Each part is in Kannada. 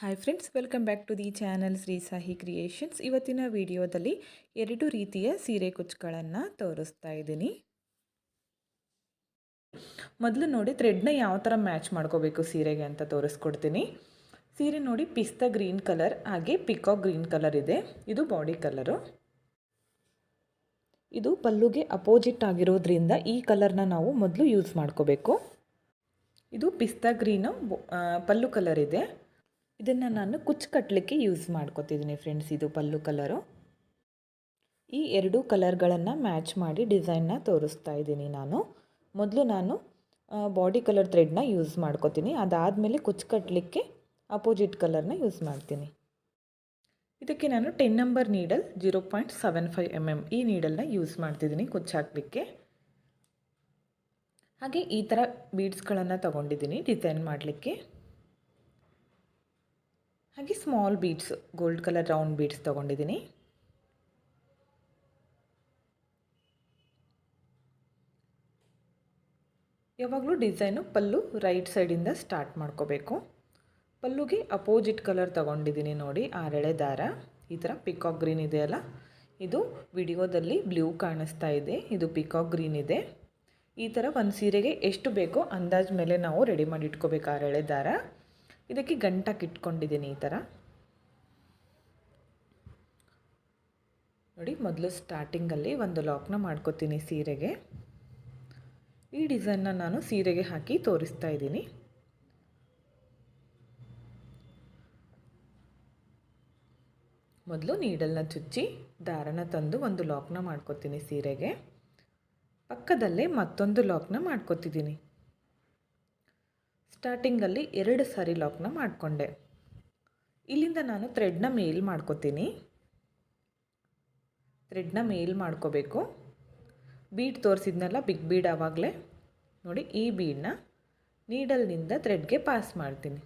Hi friends welcome back to the channel Shri Sahi creations ಇವತ್ತಿನ ವಿಡಿಯೋದಲ್ಲಿ ಎರಡು ರೀತಿಯ ಸೀರೆ ಕುಚ್ಚುಗಳನ್ನು ತೋರಿಸ್ತಾ ಇದ್ದೀನಿ. ಮೊದಲು ನೋಡಿ ಥ್ರೆಡ್ನ ಯಾವ ಥರ ಮ್ಯಾಚ್ ಮಾಡ್ಕೋಬೇಕು ಸೀರೆಗೆ ಅಂತ ತೋರಿಸ್ಕೊಡ್ತೀನಿ. ಸೀರೆ ನೋಡಿ ಪಿಸ್ತಾ ಗ್ರೀನ್ ಕಲರ್ ಹಾಗೆ ಪಿಕಾಕ್ ಗ್ರೀನ್ ಕಲರ್ ಇದೆ. ಇದು ಬಾಡಿ ಕಲರು ಇದು ಪಲ್ಲುಗೆ ಅಪೋಸಿಟ್ ಆಗಿರೋದ್ರಿಂದ ಈ ಕಲರ್ನ ನಾವು ಮೊದಲು ಯೂಸ್ ಮಾಡ್ಕೋಬೇಕು. ಇದು ಪಿಸ್ತಾ ಗ್ರೀನು ಪಲ್ಲು ಕಲರ್ ಇದೆ. ಇದನ್ನು ನಾನು ಕುಚ್ಚು ಕಟ್ಟಲಿಕ್ಕೆ ಯೂಸ್ ಮಾಡ್ಕೋತಿದ್ದೀನಿ ಫ್ರೆಂಡ್ಸ್ ಇದು ಪಲ್ಲು ಕಲರು ಈ ಎರಡೂ ಕಲರ್ಗಳನ್ನು ಮ್ಯಾಚ್ ಮಾಡಿ ಡಿಸೈನ್ನ ತೋರಿಸ್ತಾ ಇದ್ದೀನಿ ನಾನು. ಮೊದಲು ನಾನು ಬಾಡಿ ಕಲರ್ ಥ್ರೆಡ್ನ ಯೂಸ್ ಮಾಡ್ಕೋತೀನಿ. ಅದಾದಮೇಲೆ ಕುಚ್ಚು ಕಟ್ಟಲಿಕ್ಕೆ ಅಪೋಸಿಟ್ ಕಲರ್ನ ಯೂಸ್ ಮಾಡ್ತೀನಿ. ಇದಕ್ಕೆ ನಾನು ten number needle zero point seven five M M ಈ ನೀಡಲ್ನ ಯೂಸ್ ಮಾಡ್ತಿದ್ದೀನಿ ಕುಚ್ಚು ಹಾಕಲಿಕ್ಕೆ. ಹಾಗೆ ಈ ಥರ ಬೀಡ್ಸ್ಗಳನ್ನು ತೊಗೊಂಡಿದ್ದೀನಿ ಡಿಸೈನ್ ಮಾಡಲಿಕ್ಕೆ. ಹಾಗೆ small beads gold colour round beads ತೊಗೊಂಡಿದ್ದೀನಿ. ಯಾವಾಗಲೂ ಡಿಸೈನು ಪಲ್ಲು ರೈಟ್ ಸೈಡಿಂದ ಸ್ಟಾರ್ಟ್ ಮಾಡ್ಕೋಬೇಕು. ಪಲ್ಲುಗೆ ಅಪೋಸಿಟ್ ಕಲರ್ ತೊಗೊಂಡಿದ್ದೀನಿ ನೋಡಿ, ಆರೆಳೆ ದಾರ. ಈ ಥರ ಪಿಕಾಕ್ ಗ್ರೀನ್ ಇದೆಯಲ್ಲ ಇದು ವಿಡಿಯೋದಲ್ಲಿ ಬ್ಲೂ ಕಾಣಿಸ್ತಾ ಇದೆ, ಇದು ಪಿಕಾಕ್ ಗ್ರೀನ್ ಇದೆ. ಈ ಥರ ಒಂದು ಸೀರೆಗೆ ಎಷ್ಟು ಬೇಕೋ ಅಂದಾಜು ಮೇಲೆ ನಾವು ರೆಡಿ ಮಾಡಿ ಇಟ್ಕೋಬೇಕು ಆರೆಳೆ ದಾರ. ಇದಕ್ಕೆ ಗಂಟಕ್ಕೆ ಇಟ್ಕೊಂಡಿದ್ದೀನಿ ಈ ಥರ. ನೋಡಿ, ಮೊದಲು ಸ್ಟಾರ್ಟಿಂಗಲ್ಲಿ ಒಂದು ಲಾಕ್ನ ಮಾಡ್ಕೋತೀನಿ ಸೀರೆಗೆ. ಈ ಡಿಸೈನ್ನ ನಾನು ಸೀರೆಗೆ ಹಾಕಿ ತೋರಿಸ್ತಾ ಇದ್ದೀನಿ. ಮೊದಲು ನೀಡಲ್ನ ಚುಚ್ಚಿ ದಾರನ ತಂದು ಒಂದು ಲಾಕ್ನ ಮಾಡ್ಕೋತೀನಿ ಸೀರೆಗೆ. ಪಕ್ಕದಲ್ಲೇ ಮತ್ತೊಂದು ಲಾಕ್ನ ಮಾಡ್ಕೋತಿದ್ದೀನಿ. ಸ್ಟಾರ್ಟಿಂಗಲ್ಲಿ ಎರಡು ಸಾರಿ ಲಾಕ್ನ ಮಾಡಿಕೊಂಡೆ. ಇಲ್ಲಿಂದ ನಾನು ಥ್ರೆಡ್ನ ಮೇಲ್ ಮಾಡ್ಕೋತೀನಿ. ಥ್ರೆಡ್ನ ಮೇಲ್ ಮಾಡ್ಕೋಬೇಕು. ಬೀಡ್ ತೋರಿಸಿದ್ನಲ್ಲ ಬಿಗ್ ಬೀಡ್ ಆವಾಗಲೇ? ನೋಡಿ, ಈ ಬೀಡನ್ನ ನೀಡಲ್ನಿಂದ ಥ್ರೆಡ್ಗೆ ಪಾಸ್ ಮಾಡ್ತೀನಿ.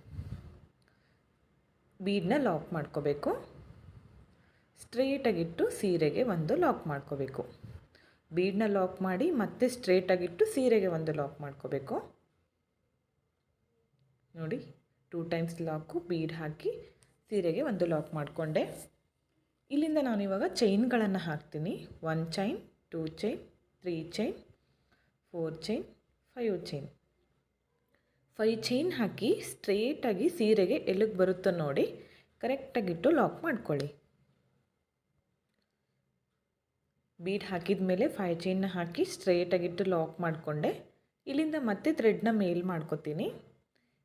ಬೀಡನ್ನ ಲಾಕ್ ಮಾಡ್ಕೋಬೇಕು. ಸ್ಟ್ರೇಟಾಗಿಟ್ಟು ಸೀರೆಗೆ ಒಂದು ಲಾಕ್ ಮಾಡ್ಕೋಬೇಕು. ಬೀಡನ್ನ ಲಾಕ್ ಮಾಡಿ ಮತ್ತೆ ಸ್ಟ್ರೇಟಾಗಿಟ್ಟು ಸೀರೆಗೆ ಒಂದು ಲಾಕ್ ಮಾಡ್ಕೋಬೇಕು. ನೋಡಿ ಟೂ ಟೈಮ್ಸ್ ಲಾಕು ಬೀಡ್ ಹಾಕಿ ಸೀರೆಗೆ ಒಂದು ಲಾಕ್ ಮಾಡಿಕೊಂಡೆ. ಇಲ್ಲಿಂದ ನಾನು ಇವಾಗ ಚೈನ್ಗಳನ್ನು ಹಾಕ್ತೀನಿ. One chain two chain three chain four chain five chain five chain ಹಾಕಿ ಸ್ಟ್ರೇಟಾಗಿ ಸೀರೆಗೆ ಎಲ್ಲಿಗೆ ಬರುತ್ತೋ ನೋಡಿ ಕರೆಕ್ಟಾಗಿಟ್ಟು ಲಾಕ್ ಮಾಡ್ಕೊಳ್ಳಿ. ಬೀಡ್ ಹಾಕಿದ ಮೇಲೆ ಫೈವ್ ಚೈನ್ನ ಹಾಕಿ ಸ್ಟ್ರೇಟಾಗಿಟ್ಟು ಲಾಕ್ ಮಾಡಿಕೊಂಡೆ. ಇಲ್ಲಿಂದ ಮತ್ತೆ ಥ್ರೆಡ್ನ ಮೇಲ್ ಮಾಡ್ಕೊತೀನಿ.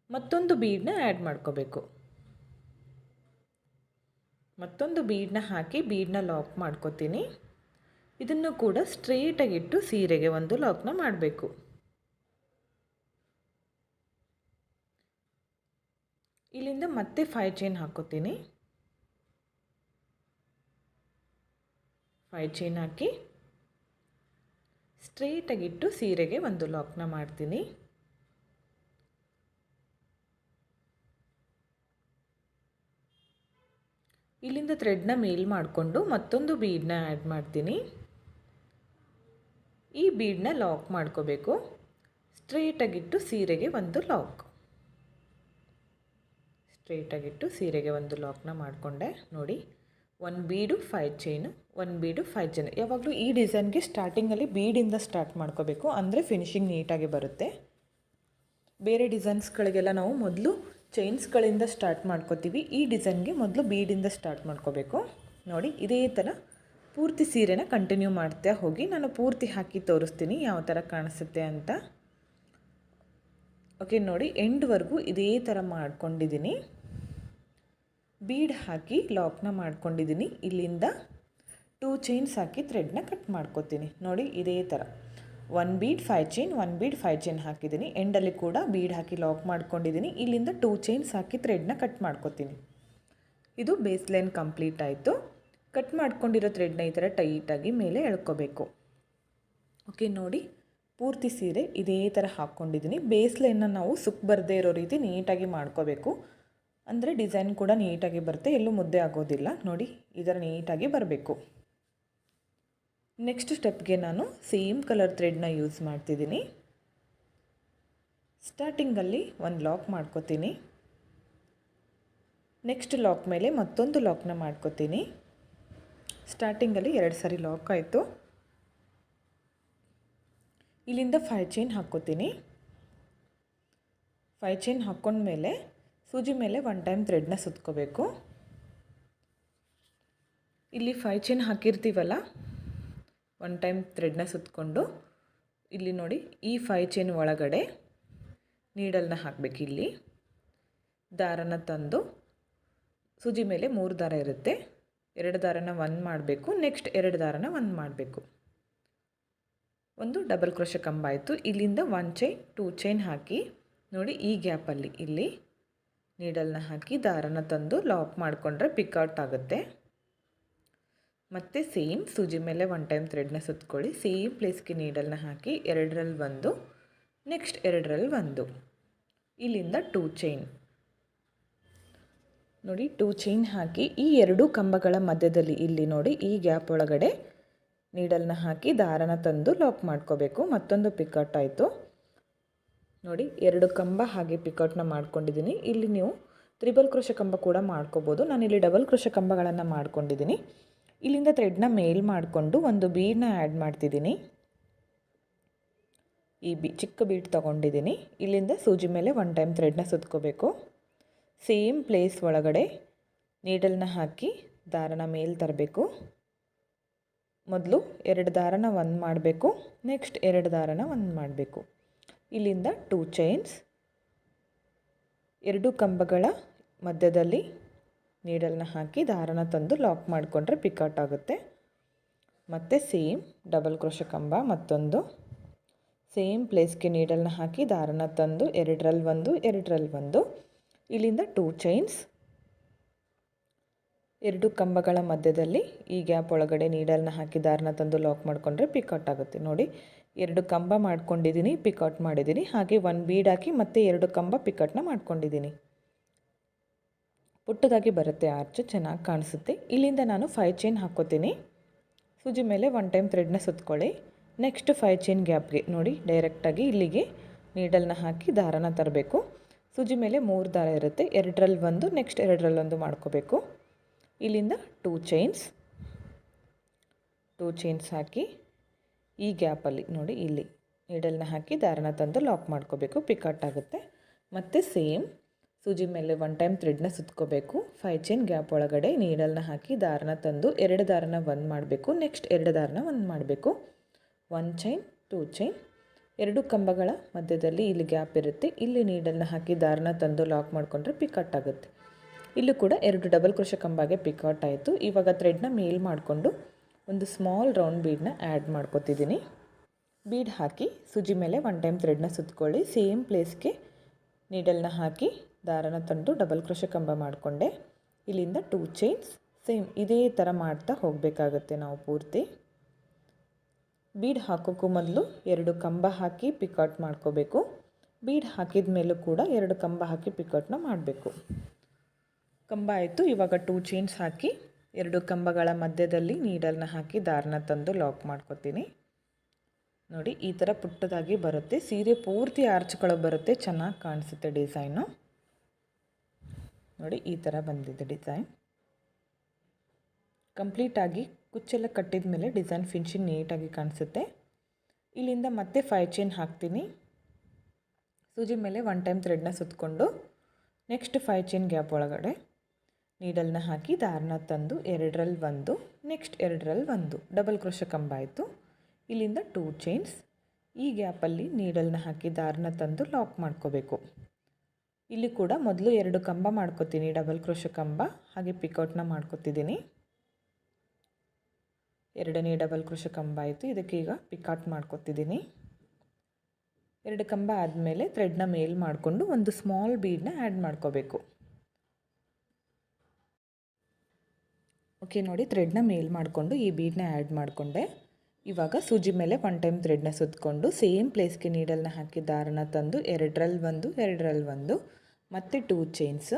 ಮತ್ತೊಂದು ಬೀಡನ್ನ ಆ್ಯಡ್ ಮಾಡ್ಕೋಬೇಕು. ಮತ್ತೊಂದು ಬೀಡನ್ನ ಹಾಕಿ ಬೀಡನ್ನ ಲಾಕ್ ಮಾಡ್ಕೋತೀನಿ. ಇದನ್ನು ಕೂಡ ಸ್ಟ್ರೇಟಾಗಿಟ್ಟು ಸೀರೆಗೆ ಒಂದು ಲಾಕ್ನ ಮಾಡಬೇಕು. ಇಲ್ಲಿಂದ ಮತ್ತೆ ಫೈವ್ ಚೈನ್ ಹಾಕೋತೀನಿ. ಫೈವ್ ಚೈನ್ ಹಾಕಿ ಸ್ಟ್ರೇಟಾಗಿಟ್ಟು ಸೀರೆಗೆ ಒಂದು ಲಾಕ್ನ ಮಾಡ್ತೀನಿ. ಇಲ್ಲಿಂದ ಥ್ರೆಡ್ನ ಮೇಲ್ ಮಾಡಿಕೊಂಡು ಮತ್ತೊಂದು ಬೀಡನ್ನ ಆ್ಯಡ್ ಮಾಡ್ತೀನಿ. ಈ ಬೀಡನ್ನ ಲಾಕ್ ಮಾಡ್ಕೋಬೇಕು. ಸ್ಟ್ರೇಟಾಗಿಟ್ಟು ಸೀರೆಗೆ ಒಂದು ಲಾಕ್ ಸ್ಟ್ರೇಟಾಗಿಟ್ಟು ಸೀರೆಗೆ ಒಂದು ಲಾಕ್ನ ಮಾಡಿಕೊಂಡೆ. ನೋಡಿ one bead five chain one bead five chain ಯಾವಾಗಲೂ ಈ ಡಿಸೈನ್ಗೆ ಸ್ಟಾರ್ಟಿಂಗಲ್ಲಿ ಬೀಡಿಂದ ಸ್ಟಾರ್ಟ್ ಮಾಡ್ಕೋಬೇಕು. ಅಂದರೆ ಫಿನಿಶಿಂಗ್ ನೀಟಾಗಿ ಬರುತ್ತೆ. ಬೇರೆ ಡಿಸೈನ್ಸ್ಗಳಿಗೆಲ್ಲ ನಾವು ಮೊದಲು ಚೈನ್ಸ್ಗಳಿಂದ ಸ್ಟಾರ್ಟ್ ಮಾಡ್ಕೋತೀವಿ. ಈ ಡಿಸೈನ್ಗೆ ಮೊದಲು ಬೀಡಿಂದ ಸ್ಟಾರ್ಟ್ ಮಾಡ್ಕೋಬೇಕು. ನೋಡಿ, ಇದೇ ಥರ ಪೂರ್ತಿ ಸೀರೆನ ಕಂಟಿನ್ಯೂ ಮಾಡ್ತಾ ಹೋಗಿ ನಾನು ಪೂರ್ತಿ ಹಾಕಿ ತೋರಿಸ್ತೀನಿ ಯಾವ ಥರ ಕಾಣಿಸುತ್ತೆ ಅಂತ. ಓಕೆ ನೋಡಿ ಎಂಡ್ವರೆಗೂ ಇದೇ ಥರ ಮಾಡ್ಕೊಂಡಿದ್ದೀನಿ. ಬೀಡ್ ಹಾಕಿ ಲಾಕ್ನ ಮಾಡ್ಕೊಂಡಿದ್ದೀನಿ. ಇಲ್ಲಿಂದ ಟೂ ಚೈನ್ಸ್ ಹಾಕಿ ಥ್ರೆಡ್ನ ಕಟ್ ಮಾಡ್ಕೋತೀನಿ. ನೋಡಿ, ಇದೇ ಥರ one bead five chain one bead five chain ಹಾಕಿದ್ದೀನಿ. ಎಂಡಲ್ಲಿ ಕೂಡ ಬೀಡ್ ಹಾಕಿ ಲಾಕ್ ಮಾಡ್ಕೊಂಡಿದ್ದೀನಿ. ಇಲ್ಲಿಂದ ಟೂ ಚೈನ್ಸ್ ಹಾಕಿ ಥ್ರೆಡ್ನ ಕಟ್ ಮಾಡ್ಕೋತೀನಿ. ಇದು ಬೇಸ್ ಲೈನ್ ಕಂಪ್ಲೀಟ್ ಆಯಿತು. ಕಟ್ ಮಾಡ್ಕೊಂಡಿರೋ ಥ್ರೆಡ್ನ ಈ ಥರ ಟೈಟಾಗಿ ಮೇಲೆ ಎಳ್ಕೋಬೇಕು. ಓಕೆ ನೋಡಿ. ಪೂರ್ತಿ ಸೀರೆ ಇದೇ ಥರ ಹಾಕ್ಕೊಂಡಿದ್ದೀನಿ ಬೇಸ್ ಲೈನ್ನ ನಾವು ಸುಕ್ ಬರದೇ ಇರೋ ರೀತಿ ನೀಟಾಗಿ ಮಾಡ್ಕೋಬೇಕು. ಅಂದರೆ ಡಿಸೈನ್ ಕೂಡ ನೀಟಾಗಿ ಬರುತ್ತೆ. ಎಲ್ಲೂ ಮುದ್ದೆ ಆಗೋದಿಲ್ಲ. ನೋಡಿ, ಈ ಥರ ನೀಟಾಗಿ ಬರಬೇಕು. ನೆಕ್ಸ್ಟ್ ಸ್ಟೆಪ್ಗೆ ನಾನು ಸೇಮ್ ಕಲರ್ ಥ್ರೆಡ್ನ ಯೂಸ್ ಮಾಡ್ತಿದ್ದೀನಿ. ಸ್ಟಾರ್ಟಿಂಗಲ್ಲಿ ಒಂದು ಲಾಕ್ ಮಾಡ್ಕೋತೀನಿ. ನೆಕ್ಸ್ಟ್ ಲಾಕ್ ಮೇಲೆ ಮತ್ತೊಂದು ಲಾಕ್ನ ಮಾಡ್ಕೋತೀನಿ. ಸ್ಟಾರ್ಟಿಂಗಲ್ಲಿ ಎರಡು ಸಾರಿ ಲಾಕ್ ಆಯಿತು. ಇಲ್ಲಿಂದ ಫೈ ಚೈನ್ ಹಾಕ್ಕೋತೀನಿ. ಫೈ ಚೈನ್ ಹಾಕ್ಕೊಂಡ್ಮೇಲೆ ಸೂಜಿ ಮೇಲೆ ಒನ್ ಟೈಮ್ ಥ್ರೆಡ್ನ ಸುತ್ಕೋಬೇಕು. ಇಲ್ಲಿ ಫೈ ಚೈನ್ ಹಾಕಿರ್ತೀವಲ್ಲ ಒನ್ ಟೈಮ್ ಥ್ರೆಡ್ನ ಸುತ್ತಕೊಂಡು ಇಲ್ಲಿ ನೋಡಿ ಈ ಫೈ ಚೈನ್ ಒಳಗಡೆ ನೀಡಲ್ನ ಹಾಕಬೇಕು ಇಲ್ಲಿ. ದಾರನ ತಂದು ಸೂಜಿ ಮೇಲೆ ಮೂರು ದಾರ ಇರುತ್ತೆ. ಎರಡು ದಾರನ ಒನ್ ಮಾಡಬೇಕು. ನೆಕ್ಸ್ಟ್ ಎರಡು ದಾರನ ಒನ್ ಮಾಡಬೇಕು. ಒಂದು ಡಬಲ್ ಕ್ರೋಶ ಕಂಬ ಆಯಿತು. ಇಲ್ಲಿಂದ ಒನ್ ಚೈನ್ ಟೂ ಚೈನ್ ಹಾಕಿ ನೋಡಿ ಈ ಗ್ಯಾಪಲ್ಲಿ ಇಲ್ಲಿ ನೀಡಲ್ನ ಹಾಕಿ ದಾರನ ತಂದು ಲಾಕ್ ಮಾಡಿಕೊಂಡ್ರೆ ಪಿಕ್ಔಟ್ ಆಗುತ್ತೆ. ಮತ್ತು ಸೇಮ್ ಸೂಜಿ ಮೇಲೆ ಒನ್ ಟೈಮ್ ಥ್ರೆಡ್ನ ಸುತ್ಕೊಳ್ಳಿ. ಸೇಮ್ ಪ್ಲೇಸ್ಗೆ ನೀಡಲ್ನ ಹಾಕಿ ಎರಡರಲ್ಲಿ ಒಂದು ನೆಕ್ಸ್ಟ್ ಎರಡರಲ್ಲಿ ಒಂದು. ಇಲ್ಲಿಂದ ಟೂ ಚೈನ್ ನೋಡಿ ಟೂ ಚೈನ್ ಹಾಕಿ ಈ ಎರಡು ಕಂಬಗಳ ಮಧ್ಯದಲ್ಲಿ ಇಲ್ಲಿ ನೋಡಿ, ಈ ಗ್ಯಾಪ್ ಒಳಗಡೆ ನೀಡಲ್ನ ಹಾಕಿ ದಾರನ ತಂದು ಲಾಕ್ ಮಾಡ್ಕೋಬೇಕು. ಮತ್ತೊಂದು ಪಿಕಟ್ ಆಯಿತು. ನೋಡಿ, ಎರಡು ಕಂಬ ಹಾಗೆ ಪಿಕೌಟ್ನ ಮಾಡ್ಕೊಂಡಿದ್ದೀನಿ. ಇಲ್ಲಿ ನೀವು ತ್ರಿಬಲ್ ಕೃಷ ಕಂಬ ಕೂಡ ಮಾಡ್ಕೋಬೋದು. ನಾನಿಲ್ಲಿ ಡಬಲ್ ಕೃಷ ಕಂಬಗಳನ್ನು ಮಾಡ್ಕೊಂಡಿದ್ದೀನಿ. ಇಲ್ಲಿಂದ ಥ್ರೆಡ್ನ ಮೇಲ್ ಮಾಡಿಕೊಂಡು ಒಂದು ಬೀಡನ್ನ ಆ್ಯಡ್ ಮಾಡ್ತಿದ್ದೀನಿ. ಈ ಬಿ, ಚಿಕ್ಕ ಬೀಡ್ ತೊಗೊಂಡಿದ್ದೀನಿ. ಇಲ್ಲಿಂದ ಸೂಜಿ ಮೇಲೆ ಒನ್ ಟೈಮ್ ಥ್ರೆಡ್ನ ಸುತ್ಕೋಬೇಕು. ಸೇಮ್ ಪ್ಲೇಸ್ ಒಳಗಡೆ ನೀಡಲ್ನ ಹಾಕಿ ದಾರನ ಮೇಲೆ ತರಬೇಕು. ಮೊದಲು ಎರಡು ದಾರನ ಒಂದು ಮಾಡಬೇಕು. ನೆಕ್ಸ್ಟ್ ಎರಡು ದಾರನ ಒಂದು ಮಾಡಬೇಕು. ಇಲ್ಲಿಂದ ಟೂ ಚೈನ್ಸ್ ಎರಡು ಕಂಬಗಳ ಮಧ್ಯದಲ್ಲಿ ನೀಡಲ್ನ ಹಾಕಿ ದಾರನ ತಂದು ಲಾಕ್ ಮಾಡಿಕೊಂಡ್ರೆ ಪಿಕಾಟ್ ಆಗುತ್ತೆ. ಮತ್ತು ಸೇಮ್ ಡಬಲ್ ಕ್ರೋಶ ಕಂಬ ಮತ್ತೊಂದು. ಸೇಮ್ ಪ್ಲೇಸ್ಗೆ ನೀಡಲ್ನ ಹಾಕಿ ದಾರನ ತಂದು ಎರಡರಲ್ಲಿ ಒಂದು ಎರಡರಲ್ಲಿ ಒಂದು. ಇಲ್ಲಿಂದ ಟೂ ಚೈನ್ಸ್. ಎರಡು ಕಂಬಗಳ ಮಧ್ಯದಲ್ಲಿ ಈ ಗ್ಯಾಪ್ ಒಳಗಡೆ ನೀಡಲ್ನ ಹಾಕಿ ದಾರನ ತಂದು ಲಾಕ್ ಮಾಡಿಕೊಂಡ್ರೆ ಪಿಕೌಟ್ ಆಗುತ್ತೆ. ನೋಡಿ, ಎರಡು ಕಂಬ ಮಾಡ್ಕೊಂಡಿದ್ದೀನಿ, ಪಿಕೌಟ್ ಮಾಡಿದ್ದೀನಿ. ಹಾಗೆ ಒನ್ ಬೀಡ್ ಹಾಕಿ ಮತ್ತೆ ಎರಡು ಕಂಬ ಪಿಕಟ್ನ ಮಾಡ್ಕೊಂಡಿದ್ದೀನಿ. ಪುಟ್ಟದಾಗಿ ಬರುತ್ತೆ ಆರ್ಚು ಚೆನ್ನಾಗಿ ಕಾಣಿಸುತ್ತೆ. ಇಲ್ಲಿಂದ ನಾನು ಫೈ ಚೈನ್ ಹಾಕ್ಕೋತೀನಿ. ಸೂಜಿ ಮೇಲೆ ಒನ್ ಟೈಮ್ ಥ್ರೆಡ್ನ ಸುತ್ತಕೊಳ್ಳಿ ನೆಕ್ಸ್ಟ್ ಫೈ ಚೈನ್ ಗ್ಯಾಪ್ಗೆ ನೋಡಿ ಡೈರೆಕ್ಟಾಗಿ ಇಲ್ಲಿಗೆ ನೀಡಲ್ನ ಹಾಕಿ ದಾರನ ತರಬೇಕು. ಸೂಜಿ ಮೇಲೆ ಮೂರು ದಾರ ಇರುತ್ತೆ. ಎರಡರಲ್ಲಿ ಒಂದು ನೆಕ್ಸ್ಟ್ ಎರಡರಲ್ಲೊಂದು ಮಾಡ್ಕೋಬೇಕು. ಇಲ್ಲಿಂದ ಟೂ ಚೈನ್ಸ್ ಟೂ ಚೈನ್ಸ್ ಹಾಕಿ ಈ ಗ್ಯಾಪಲ್ಲಿ ನೋಡಿ, ಇಲ್ಲಿ ನೀಡಲ್ನ ಹಾಕಿ ದಾರನ ತಂದು ಲಾಕ್ ಮಾಡ್ಕೋಬೇಕು. ಪಿಕಟ್ ಆಗುತ್ತೆ. ಮತ್ತು ಸೇಮ್ ಸೂಜಿ ಮೇಲೆ ಒನ್ ಟೈಮ್ ಥ್ರೆಡ್ನ ಸುತ್ಕೋಬೇಕು. ಫೈವ್ ಚೈನ್ ಗ್ಯಾಪ್ ಒಳಗಡೆ ನೀಡಲ್ನ ಹಾಕಿ ದಾರನ ತಂದು ಎರಡು ದಾರನ ಒಂದು ಮಾಡಬೇಕು. ನೆಕ್ಸ್ಟ್ ಎರಡು ದಾರನ ಒಂದು ಮಾಡಬೇಕು. ಒನ್ ಚೈನ್ ಟೂ ಚೈನ್ ಎರಡು ಕಂಬಗಳ ಮಧ್ಯದಲ್ಲಿ ಇಲ್ಲಿ ಗ್ಯಾಪ್ ಇರುತ್ತೆ. ಇಲ್ಲಿ ನೀಡಲ್ನ ಹಾಕಿ ದಾರನ ತಂದು ಲಾಕ್ ಮಾಡಿಕೊಂಡ್ರೆ ಪಿಕಟ್ ಆಗುತ್ತೆ. ಇಲ್ಲೂ ಕೂಡ ಎರಡು ಡಬಲ್ ಕೃಷ ಕಂಬಗೆ ಪಿಕೌಟ್ ಆಯಿತು. ಇವಾಗ ಥ್ರೆಡ್ನ ಮೇಲ್ ಮಾಡಿಕೊಂಡು ಒಂದು ಸ್ಮಾಲ್ ರೌಂಡ್ ಬೀಡನ್ನ ಆ್ಯಡ್ ಮಾಡ್ಕೊತಿದ್ದೀನಿ. ಬೀಡ್ ಹಾಕಿ ಸುಜಿ ಮೇಲೆ ಒನ್ ಟೈಮ್ ಥ್ರೆಡ್ನ ಸುತ್ತಕೊಳ್ಳಿ ಸೇಮ್ ಪ್ಲೇಸ್ಗೆ ನೀಡಲ್ನ ಹಾಕಿ ದಾರನ ತಂದು ಡಬಲ್ ಕ್ರೋಶ ಕಂಬ ಮಾಡಿಕೊಂಡೆ. ಇಲ್ಲಿಂದ ಟೂ ಚೈನ್ಸ್ ಸೇಮ್ ಇದೇ ಥರ ಮಾಡ್ತಾ ಹೋಗಬೇಕಾಗತ್ತೆ ನಾವು ಪೂರ್ತಿ. ಬೀಡ್ ಹಾಕೋಕ್ಕೂ ಮೊದಲು ಎರಡು ಕಂಬ ಹಾಕಿ ಪಿಕೌಟ್ ಮಾಡ್ಕೋಬೇಕು. ಬೀಡ್ ಹಾಕಿದ ಮೇಲೂ ಕೂಡ ಎರಡು ಕಂಬ ಹಾಕಿ ಪಿಕೌಟ್ನ ಮಾಡಬೇಕು. ಕಂಬ ಆಯಿತು, ಇವಾಗ ಟೂ ಚೈನ್ಸ್ ಹಾಕಿ ಎರಡು ಕಂಬಗಳ ಮಧ್ಯದಲ್ಲಿ ನೀಡಲ್ನ ಹಾಕಿ ದಾರನ ತಂದು ಲಾಕ್ ಮಾಡ್ಕೊತೀನಿ. ನೋಡಿ, ಈ ಥರ ಪುಟ್ಟದಾಗಿ ಬರುತ್ತೆ. ಸೀರೆ ಪೂರ್ತಿ ಆರ್ಚ್ಗಳು ಬರುತ್ತೆ, ಚೆನ್ನಾಗಿ ಕಾಣಿಸುತ್ತೆ ಡಿಸೈನು ನೋಡಿ, ಈ ಥರ ಬಂದಿದೆ ಡಿಸೈನ್ ಕಂಪ್ಲೀಟಾಗಿ ಕುಚ್ಚೆಲ್ಲ ಕಟ್ಟಿದ ಮೇಲೆ ಡಿಸೈನ್ ಫಿನಿಶಿಂಗ್ ನೀಟಾಗಿ ಕಾಣಿಸುತ್ತೆ. ಇಲ್ಲಿಂದ ಮತ್ತೆ ಫೈ ಚೈನ್ ಹಾಕ್ತೀನಿ. ಸೂಜಿ ಮೇಲೆ ಒನ್ ಟೈಮ್ ಥ್ರೆಡ್ನ ಸುತ್ತಕೊಂಡು ನೆಕ್ಸ್ಟ್ ಫೈ ಚೈನ್ ಗ್ಯಾಪ್ ಒಳಗಡೆ ನೀಡಲ್ನ ಹಾಕಿ ದಾರನ ತಂದು ಎರಡರಲ್ಲಿ ಒಂದು ನೆಕ್ಸ್ಟ್ ಎರಡರಲ್ಲಿ ಒಂದು. ಡಬಲ್ ಕ್ರೋಶ ಕಂಬ ಆಯಿತು. ಇಲ್ಲಿಂದ ಟೂ ಚೈನ್ಸ್ ಈ ಗ್ಯಾಪಲ್ಲಿ ನೀಡಲ್ನ ಹಾಕಿ ದಾರನ ತಂದು ಲಾಕ್ ಮಾಡ್ಕೋಬೇಕು. ಇಲ್ಲಿ ಕೂಡ ಮೊದಲು ಎರಡು ಕಂಬ ಮಾಡ್ಕೊತೀನಿ ಡಬಲ್ ಕ್ರೋಶ ಕಂಬ, ಹಾಗೆ ಪಿಕೌಟ್ನ ಮಾಡ್ಕೊತಿದ್ದೀನಿ. ಎರಡನೇ ಡಬಲ್ ಕ್ರೋಶ ಕಂಬ ಆಯಿತು ಈಗ ಪಿಕಾಟ್ ಮಾಡ್ಕೊತಿದ್ದೀನಿ. ಎರಡು ಕಂಬ ಆದಮೇಲೆ ಥ್ರೆಡ್ನ ಮೇಲ್ ಮಾಡಿಕೊಂಡು ಒಂದು ಸ್ಮಾಲ್ ಬೀಡನ್ನ ಆ್ಯಡ್ ಮಾಡ್ಕೋಬೇಕು. ಓಕೆ ನೋಡಿ ಥ್ರೆಡ್ನ ಮೇಲ್ ಮಾಡಿಕೊಂಡು ಈ ಬೀಡನ್ನ ಆ್ಯಡ್ ಮಾಡಿಕೊಂಡೆ. ಇವಾಗ ಸೂಜಿ ಮೇಲೆ ಒನ್ ಟೈಮ್ ಥ್ರೆಡ್ನ ಸುತ್ತಕೊಂಡು ಸೇಮ್ ಪ್ಲೇಸ್ಗೆ ನೀಡಲ್ನ ಹಾಕಿ ದಾರನ ತಂದು ಎರಡರಲ್ಲಿ ಒಂದು ಎರಡರಲ್ಲಿ ಒಂದು. ಮತ್ತು ಟೂ ಚೈನ್ಸ್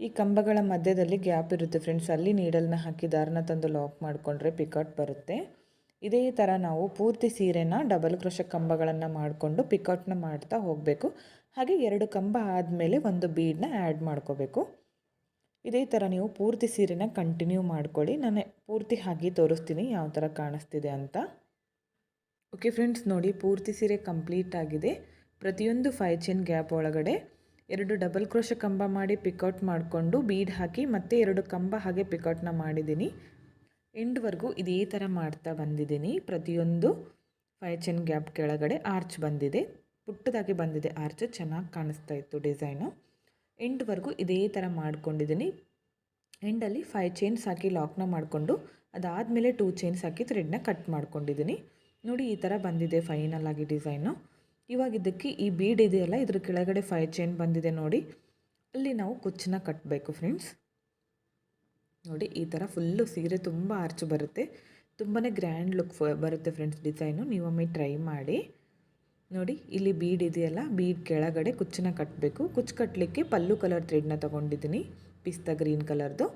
ಈ ಕಂಬಗಳ ಮಧ್ಯದಲ್ಲಿ ಗ್ಯಾಪ್ ಇರುತ್ತೆ ಫ್ರೆಂಡ್ಸ್ ಅಲ್ಲಿ ನೀಡಲ್ನ ಹಾಕಿ ದಾರನ ತಂದು ಲಾಕ್ ಮಾಡಿಕೊಂಡ್ರೆ ಪಿಕಾಟ್ ಬರುತ್ತೆ. ಇದೇ ಥರ ನಾವು ಪೂರ್ತಿ ಸೀರೆನ ಡಬಲ್ ಕ್ರೋಶ ಕಂಬಗಳನ್ನು ಮಾಡಿಕೊಂಡು ಪಿಕೌಟ್ನ ಮಾಡ್ತಾ ಹೋಗಬೇಕು. ಹಾಗೆ ಎರಡು ಕಂಬ ಆದಮೇಲೆ ಒಂದು ಬೀಡನ್ನ ಆ್ಯಡ್ ಮಾಡ್ಕೋಬೇಕು. ಇದೇ ಥರ ನೀವು ಪೂರ್ತಿ ಸೀರೆನ ಕಂಟಿನ್ಯೂ ಮಾಡ್ಕೊಳ್ಳಿ. ನಾನು ಪೂರ್ತಿ ಹಾಗೆ ತೋರಿಸ್ತೀನಿ ಯಾವ ಥರ ಕಾಣಿಸ್ತಿದೆ ಅಂತ. ಓಕೆ ಫ್ರೆಂಡ್ಸ್ ನೋಡಿ ಪೂರ್ತಿ ಸೀರೆ ಕಂಪ್ಲೀಟ್ ಆಗಿದೆ. ಪ್ರತಿಯೊಂದು ಫೈ ಚೈನ್ ಗ್ಯಾಪ್ ಒಳಗಡೆ ಎರಡು ಡಬಲ್ ಕ್ರೋಶ ಕಂಬ ಮಾಡಿ ಪಿಕೌಟ್ ಮಾಡಿಕೊಂಡು ಬೀಡ್ ಹಾಕಿ ಮತ್ತೆ ಎರಡು ಕಂಬ ಹಾಗೆ ಪಿಕೌಟ್ನ ಮಾಡಿದ್ದೀನಿ. ಎಂಡ್ವರೆಗೂ ಇದೇ ಥರ ಮಾಡ್ತಾ ಬಂದಿದ್ದೀನಿ. ಪ್ರತಿಯೊಂದು ಫೈ ಚೈನ್ ಗ್ಯಾಪ್ ಕೆಳಗಡೆ ಆರ್ಚ್ ಬಂದಿದೆ. ಪುಟ್ಟದಾಗಿ ಬಂದಿದೆ ಆರ್ಚ್ ಚೆನ್ನಾಗಿ ಕಾಣಿಸ್ತಾ ಇತ್ತು ಡಿಸೈನು ಎಂಡ್ವರೆಗೂ ಇದೇ ಥರ ಮಾಡ್ಕೊಂಡಿದ್ದೀನಿ. ಎಂಡಲ್ಲಿ ಫೈ ಚೈನ್ಸ್ ಹಾಕಿ ಲಾಕ್ನ ಮಾಡಿಕೊಂಡು ಅದಾದಮೇಲೆ ಟೂ ಚೈನ್ಸ್ ಹಾಕಿ ಥ್ರೆಡ್ನ ಕಟ್ ಮಾಡ್ಕೊಂಡಿದ್ದೀನಿ. ನೋಡಿ ಈ ಥರ ಬಂದಿದೆ ಫೈನಲ್ ಆಗಿ ಡಿಸೈನು ಇವಾಗ ಇದಕ್ಕೆ ಈ ಬೀಡ್ ಇದೆಯಲ್ಲ, ಇದ್ರ ಕೆಳಗಡೆ ಫೈ ಚೈನ್ ಬಂದಿದೆ ನೋಡಿ. ಅಲ್ಲಿ ನಾವು ಕುಚ್ಚನ್ನ ಕಟ್ಟಬೇಕು ಫ್ರೆಂಡ್ಸ್ ನೋಡಿ, ಈ ಥರ ಫುಲ್ಲು ಸೀರೆ ತುಂಬ ಆರ್ಚ್ ಬರುತ್ತೆ. ತುಂಬಾ ಗ್ರ್ಯಾಂಡ್ ಲುಕ್ ಬರುತ್ತೆ ಫ್ರೆಂಡ್ಸ್ ಡಿಸೈನು ನೀವೊಮ್ಮೆ ಟ್ರೈ ಮಾಡಿ. ನೋಡಿ, ಇಲ್ಲಿ ಬೀಡ್ ಇದೆಯಲ್ಲ ಬೀಡ್ ಕೆಳಗಡೆ ಕುಚ್ಚನ್ನ ಕಟ್ಟಬೇಕು ಕುಚ್ಚು ಕಟ್ಟಲಿಕ್ಕೆ ಪಲ್ಲು ಕಲರ್ ಥ್ರೆಡ್ನ ತೊಗೊಂಡಿದ್ದೀನಿ, ಪಿಸ್ತಾ ಗ್ರೀನ್ ಕಲರ್ದು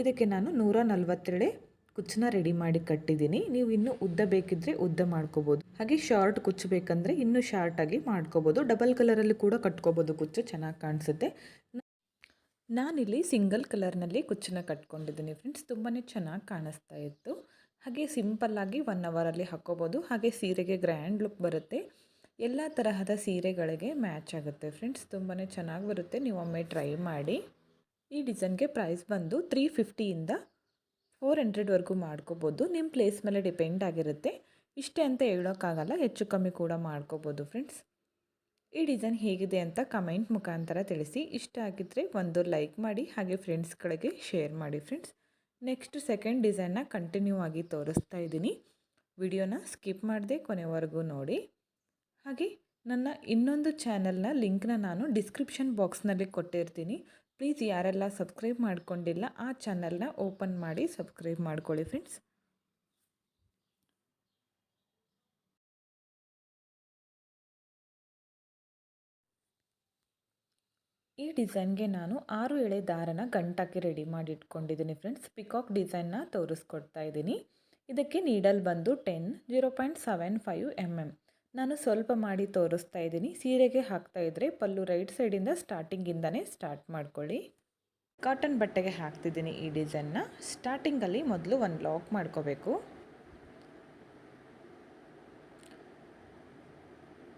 ಇದಕ್ಕೆ ನಾನು ನೂರ ನಲ್ವತ್ತೆರಡೆ ಕುಚ್ಚನ್ನ ರೆಡಿ ಮಾಡಿ ಕಟ್ಟಿದ್ದೀನಿ. ನೀವು ಇನ್ನೂ ಉದ್ದ ಬೇಕಿದ್ರೆ ಉದ್ದ ಮಾಡ್ಕೋಬೋದು. ಹಾಗೆ ಶಾರ್ಟ್ ಕುಚ್ಚು ಬೇಕಂದರೆ ಇನ್ನೂ ಶಾರ್ಟಾಗಿ ಮಾಡ್ಕೋಬೋದು. ಡಬಲ್ ಕಲರಲ್ಲಿ ಕೂಡ ಕಟ್ಕೋಬೋದು ಕುಚ್ಚು, ಚೆನ್ನಾಗಿ ಕಾಣಿಸುತ್ತೆ. ನಾನಿಲ್ಲಿ ಸಿಂಗಲ್ ಕಲರ್ನಲ್ಲಿ ಕುಚ್ಚನ್ನ ಕಟ್ಕೊಂಡಿದ್ದೀನಿ ಫ್ರೆಂಡ್ಸ್ ತುಂಬಾ ಚೆನ್ನಾಗಿ ಕಾಣಿಸ್ತಾ ಇತ್ತು. ಹಾಗೆ ಸಿಂಪಲ್ಲಾಗಿ ಒನ್ ಅವರಲ್ಲಿ ಹಾಕ್ಕೋಬೋದು. ಹಾಗೆ ಸೀರೆಗೆ ಗ್ರ್ಯಾಂಡ್ ಲುಕ್ ಬರುತ್ತೆ. ಎಲ್ಲ ತರಹದ ಸೀರೆಗಳಿಗೆ ಮ್ಯಾಚ್ ಆಗುತ್ತೆ ಫ್ರೆಂಡ್ಸ್ ತುಂಬಾ ಚೆನ್ನಾಗಿ ಬರುತ್ತೆ. ನೀವು ಒಮ್ಮೆ ಟ್ರೈ ಮಾಡಿ. ಈ ಡಿಸೈನ್ಗೆ ಪ್ರೈಸ್ ಬಂದು ತ್ರೀ ಫಿಫ್ಟಿಯಿಂದ ಫೋರ್ ಹಂಡ್ರೆಡ್ವರೆಗೂ ಮಾಡ್ಕೋಬೋದು. ನಿಮ್ಮ ಪ್ಲೇಸ್ ಮೇಲೆ ಡಿಪೆಂಡ್ ಆಗಿರುತ್ತೆ. ಇಷ್ಟೇ ಅಂತ ಹೇಳೋಕ್ಕಾಗಲ್ಲ, ಹೆಚ್ಚು ಕಮ್ಮಿ ಕೂಡ ಮಾಡ್ಕೋಬೋದು ಫ್ರೆಂಡ್ಸ್ ಈ ಡಿಸೈನ್ ಹೇಗಿದೆ ಅಂತ ಕಮೆಂಟ್ ಮುಖಾಂತರ ತಿಳಿಸಿ. ಇಷ್ಟ ಆಗಿದ್ದರೆ ಒಂದು ಲೈಕ್ ಮಾಡಿ, ಹಾಗೆ ಫ್ರೆಂಡ್ಸ್ಗಳಿಗೆ ಶೇರ್ ಮಾಡಿ ಫ್ರೆಂಡ್ಸ್ ನೆಕ್ಸ್ಟ್ ಸೆಕೆಂಡ್ ಡಿಸೈನ್ನ ಕಂಟಿನ್ಯೂ ಆಗಿ ತೋರಿಸ್ತಾ ಇದ್ದೀನಿ. ವಿಡಿಯೋನ ಸ್ಕಿಪ್ ಮಾಡದೆ ಕೊನೆವರೆಗೂ ನೋಡಿ. ಹಾಗೆ ನನ್ನ ಇನ್ನೊಂದು ಚಾನಲ್ನ ಲಿಂಕ್ನ ನಾನು ಡಿಸ್ಕ್ರಿಪ್ಷನ್ ಬಾಕ್ಸ್ನಲ್ಲಿ ಕೊಟ್ಟಿರ್ತೀನಿ. ಪ್ಲೀಸ್ ಯಾರೆಲ್ಲ ಸಬ್ಸ್ಕ್ರೈಬ್ ಮಾಡ್ಕೊಂಡಿಲ್ಲ, ಆ ಚಾನಲ್ನ ಓಪನ್ ಮಾಡಿ ಸಬ್ಸ್ಕ್ರೈಬ್ ಮಾಡ್ಕೊಳ್ಳಿ ಫ್ರೆಂಡ್ಸ್ ಈ ಡಿಸೈನ್ಗೆ ನಾನು ಆರು ಎಳೆ ದಾರನ ಗಂಟಾಕಿ ರೆಡಿ ಮಾಡಿ ಇಟ್ಕೊಂಡಿದ್ದೀನಿ ಫ್ರೆಂಡ್ಸ್ ಪಿಕಾಕ್ ಡಿಸೈನ್ನ ತೋರಿಸ್ಕೊಡ್ತಾ ಇದ್ದೀನಿ. ಇದಕ್ಕೆ ನೀಡಲ್ ಬಂದು ten zero point seven five M M ನಾನು ಸ್ವಲ್ಪ ಮಾಡಿ ತೋರಿಸ್ತಾ ಇದ್ದೀನಿ. ಸೀರೆಗೆ ಹಾಕ್ತಾ ಇದ್ದರೆ ಪಲ್ಲು ರೈಟ್ ಸೈಡಿಂದ ಸ್ಟಾರ್ಟಿಂಗಿಂದನೇ ಸ್ಟಾರ್ಟ್ ಮಾಡ್ಕೊಳ್ಳಿ. ಕಾಟನ್ ಬಟ್ಟೆಗೆ ಹಾಕ್ತಿದ್ದೀನಿ ಈ ಡಿಸೈನ್ನ ಸ್ಟಾರ್ಟಿಂಗಲ್ಲಿ ಮೊದಲು ಒಂದು ಲಾಕ್ ಮಾಡ್ಕೋಬೇಕು.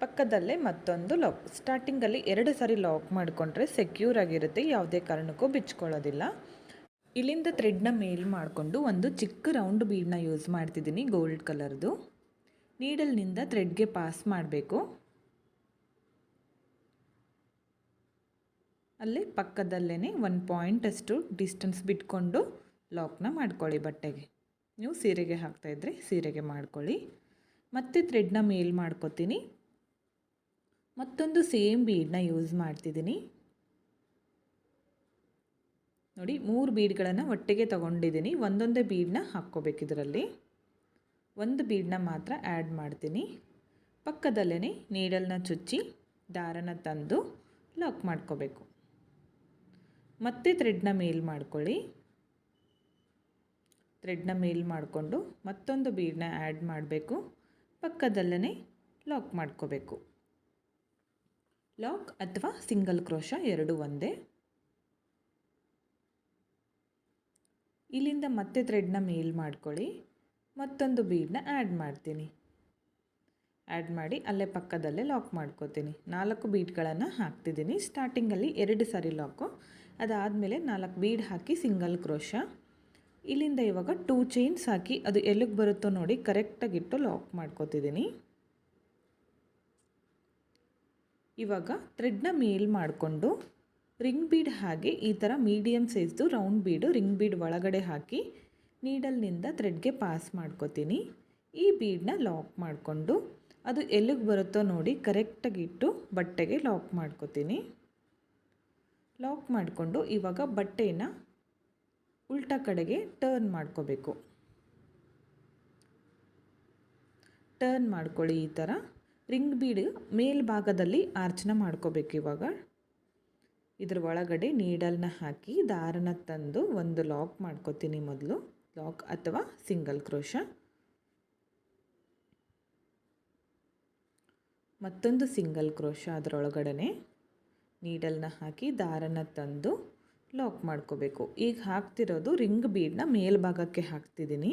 ಪಕ್ಕದಲ್ಲೇ ಮತ್ತೊಂದು ಲಾಕ್ ಸ್ಟಾರ್ಟಿಂಗಲ್ಲಿ ಎರಡು ಸಾರಿ ಲಾಕ್ ಮಾಡಿಕೊಂಡ್ರೆ ಸೆಕ್ಯೂರ್ ಆಗಿರುತ್ತೆ. ಯಾವುದೇ ಕಾರಣಕ್ಕೂ ಬಿಚ್ಕೊಳ್ಳೋದಿಲ್ಲ. ಇಲ್ಲಿಂದ ಥ್ರೆಡ್ನ ಮೇಲ್ ಮಾಡಿಕೊಂಡು ಒಂದು ಚಿಕ್ಕ ರೌಂಡ್ ಬೀಡನ್ನ ಯೂಸ್ ಮಾಡ್ತಿದ್ದೀನಿ ಗೋಲ್ಡ್ ಕಲರ್ದು ನೀಡಲ್ನಿಂದ ಥ್ರೆಡ್ಗೆ ಪಾಸ್ ಮಾಡಬೇಕು. ಅಲ್ಲಿ ಪಕ್ಕದಲ್ಲೇ ಒಂದು ಪಾಯಿಂಟಷ್ಟು ಡಿಸ್ಟೆನ್ಸ್ ಬಿಟ್ಕೊಂಡು ಲಾಕ್ನ ಮಾಡ್ಕೊಳ್ಳಿ ಬಟ್ಟೆಗೆ. ನೀವು ಸೀರೆಗೆ ಹಾಕ್ತಾಯಿದ್ರೆ ಸೀರೆಗೆ ಮಾಡ್ಕೊಳ್ಳಿ. ಮತ್ತೆ ಥ್ರೆಡ್ನ ಮೇಲ್ ಮಾಡ್ಕೊತೀನಿ. ಮತ್ತೊಂದು ಸೇಮ್ ಬೀಡನ್ನ ಯೂಸ್ ಮಾಡ್ತಿದ್ದೀನಿ. ನೋಡಿ ಮೂರು ಬೀಡ್ಗಳನ್ನು ಒಟ್ಟಿಗೆ ತಗೊಂಡಿದ್ದೀನಿ. ಒಂದೊಂದೇ ಬೀಡನ್ನ ಹಾಕ್ಕೋಬೇಕು ಇದರಲ್ಲಿ. ಒಂದು ಬೀಡನ್ನ ಮಾತ್ರ ಆ್ಯಡ್ ಮಾಡ್ತೀನಿ. ಪಕ್ಕದಲ್ಲೇ ನೀಡಲ್ನ ಚುಚ್ಚಿ, ದಾರನ ತಂದು ಲಾಕ್ ಮಾಡ್ಕೋಬೇಕು. ಮತ್ತೆ ಥ್ರೆಡ್ನ ಮೇಲ್ ಮಾಡ್ಕೊಳ್ಳಿ. ಥ್ರೆಡ್ನ ಮೇಲ್ ಮಾಡಿಕೊಂಡು ಮತ್ತೊಂದು ಬೀಡನ್ನ ಆ್ಯಡ್ ಮಾಡಬೇಕು. ಪಕ್ಕದಲ್ಲೇ ಲಾಕ್ ಮಾಡ್ಕೋಬೇಕು. ಲಾಕ್ ಅಥವಾ ಸಿಂಗಲ್ ಕ್ರೋಶ ಎರಡು ಒಂದೇ. ಇಲ್ಲಿಂದ ಮತ್ತೆ ಥ್ರೆಡ್ನ ಮೇಲ್ ಮಾಡ್ಕೊಳ್ಳಿ. ಮತ್ತೊಂದು ಬೀಡನ್ನ ಆ್ಯಡ್ ಮಾಡ್ತೀನಿ. ಆ್ಯಡ್ ಮಾಡಿ ಅಲ್ಲೇ ಪಕ್ಕದಲ್ಲೇ ಲಾಕ್ ಮಾಡ್ಕೋತೀನಿ. ನಾಲ್ಕು ಬೀಡ್ಗಳನ್ನು ಹಾಕ್ತಿದ್ದೀನಿ. ಸ್ಟಾರ್ಟಿಂಗಲ್ಲಿ ಎರಡು ಸಾರಿ ಲಾಕು ಅದಾದಮೇಲೆ ನಾಲ್ಕು ಬೀಡ್ ಹಾಕಿ ಸಿಂಗಲ್ ಕ್ರೋಶ ಇಲ್ಲಿಂದ ಇವಾಗ ಟೂ ಚೈನ್ಸ್ ಹಾಕಿ ಅದು ಎಲ್ಲಿಗೆ ಬರುತ್ತೋ ನೋಡಿ ಕರೆಕ್ಟಾಗಿಟ್ಟು ಲಾಕ್ ಮಾಡ್ಕೋತಿದ್ದೀನಿ. ಇವಾಗ ಥ್ರೆಡ್ನ ಮೇಲ್ ಮಾಡಿಕೊಂಡು ರಿಂಗ್ ಬೀಡ್ ಹಾಗೆ ಈ ಥರ ಮೀಡಿಯಮ್ ಸೈಜ್ದು ರೌಂಡ್ ಬೀಡು ರಿಂಗ್ ಬೀಡ್ ಒಳಗಡೆ ಹಾಕಿ ನೀಡಲ್ನಿಂದ ಥ್ರೆಡ್ಗೆ ಪಾಸ್ ಮಾಡ್ಕೋತೀನಿ. ಈ ಬೀಡನ್ನ ಲಾಕ್ ಮಾಡಿಕೊಂಡು ಅದು ಎಲ್ಲಿಗೆ ಬರುತ್ತೋ ನೋಡಿ ಕರೆಕ್ಟಾಗಿಟ್ಟು ಬಟ್ಟೆಗೆ ಲಾಕ್ ಮಾಡ್ಕೋತೀನಿ. ಲಾಕ್ ಮಾಡಿಕೊಂಡು ಇವಾಗ ಬಟ್ಟೆನ ಉಲ್ಟಾ ಕಡೆಗೆ ಟರ್ನ್ ಮಾಡ್ಕೋಬೇಕು. ಟರ್ನ್ ಮಾಡ್ಕೊಳ್ಳಿ ಈ ಥರ. ರಿಂಗ್ ಬೀಡ್ ಮೇಲ್ಭಾಗದಲ್ಲಿ ಆರ್ಚನ ಮಾಡ್ಕೋಬೇಕು ಇವಾಗ. ಇದ್ರ ಒಳಗಡೆ ನೀಡಲ್ನ ಹಾಕಿ ದಾರನ ತಂದು ಒಂದು ಲಾಕ್ ಮಾಡ್ಕೋತೀನಿ ಮೊದಲು. ಲಾಕ್ ಅಥವಾ ಸಿಂಗಲ್ ಕ್ರೋಶ. ಮತ್ತೊಂದು ಸಿಂಗಲ್ ಕ್ರೋಶ ಅದರೊಳಗಡೆ ನೀಡಲ್ನ ಹಾಕಿ ದಾರನ ತಂದು ಲಾಕ್ ಮಾಡ್ಕೋಬೇಕು. ಈಗ ಹಾಕ್ತಿರೋದು ರಿಂಗ್ ಬೀಡ್ನ ಮೇಲ್ಭಾಗಕ್ಕೆ ಹಾಕ್ತಿದ್ದೀನಿ